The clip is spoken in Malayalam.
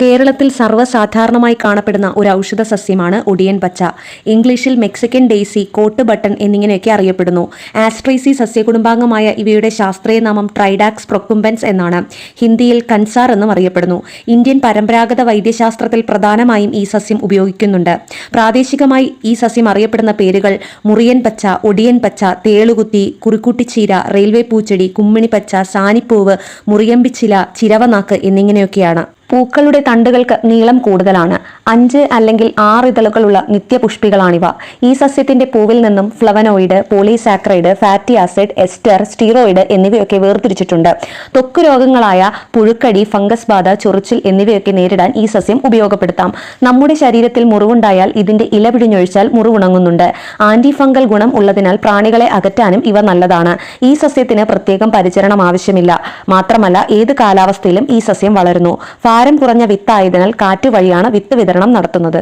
കേരളത്തിൽ സർവസാധാരണമായി കാണപ്പെടുന്ന ഒരു ഔഷധ സസ്യമാണ് ഒടിയൻ പച്ച. ഇംഗ്ലീഷിൽ മെക്സിക്കൻ ഡെയ്സി കോട്ട് ബട്ടൺ എന്നിങ്ങനെയൊക്കെ അറിയപ്പെടുന്നു. ആസ്ട്രേസി സസ്യകുടുംബാംഗമായ ഇവയുടെ ശാസ്ത്രീയ നാമം ട്രൈഡാക്സ് പ്രൊക്കുംബൻസ് എന്നാണ്. ഹിന്ദിയിൽ കൻസാർ എന്നും അറിയപ്പെടുന്നു. ഇന്ത്യൻ പരമ്പരാഗത വൈദ്യശാസ്ത്രത്തിൽ പ്രധാനമായും ഈ സസ്യം ഉപയോഗിക്കുന്നുണ്ട്. പ്രാദേശികമായി ഈ സസ്യം അറിയപ്പെടുന്ന പേരുകൾ മുറിയൻ പച്ച ഒടിയൻ പച്ച തേളുകുത്തി കുറിക്കുട്ടിച്ചീര റെയിൽവേ പൂച്ചെടി കുമ്മിണി പച്ച സാനിപ്പൂവ് മുറിയമ്പിച്ചില ചിരവനാക്ക് എന്നിങ്ങനെയൊക്കെയാണ്. പൂക്കളുടെ തണ്ടുകൾക്ക് നീളം കൂടുതലാണ്. അഞ്ച് അല്ലെങ്കിൽ ആറ് ഇതളുകളുള്ള നിത്യപുഷ്പികളാണിവ. ഈ സസ്യത്തിന്റെ പൂവിൽ നിന്നും flavonoid polysaccharide fatty acid ester steroid എന്നിവയൊക്കെ വേർതിരിച്ചിട്ടുണ്ട്. ത്വക്ക് രോഗങ്ങളായ പുഴുക്കടി ഫംഗസ് ബാധ ചൊറിച്ചിൽ എന്നിവയൊക്കെ നേരിടാൻ ഈ സസ്യം ഉപയോഗപ്പെടുത്താം. നമ്മുടെ ശരീരത്തിൽ മുറിവുണ്ടായാൽ ഇതിന്റെ ഇല പിഴിഞ്ഞൊഴിച്ചാൽ മുറിവുണങ്ങുന്നുണ്ട്. ആന്റി ഫംഗൽ ഗുണം ഉള്ളതിനാൽ പ്രാണികളെ അകറ്റാനും ഇവ നല്ലതാണ്. ഈ സസ്യത്തിന് പ്രത്യേകം പരിചരണം ആവശ്യമില്ല. മാത്രമല്ല ഏത് കാലാവസ്ഥയിലും ഈ സസ്യം വളരുന്നു. ഭാരം കുറഞ്ഞ വിത്തായതിനാൽ കാറ്റ് വഴിയാണ് വിത്ത് വിതരണം നടത്തുന്നത്.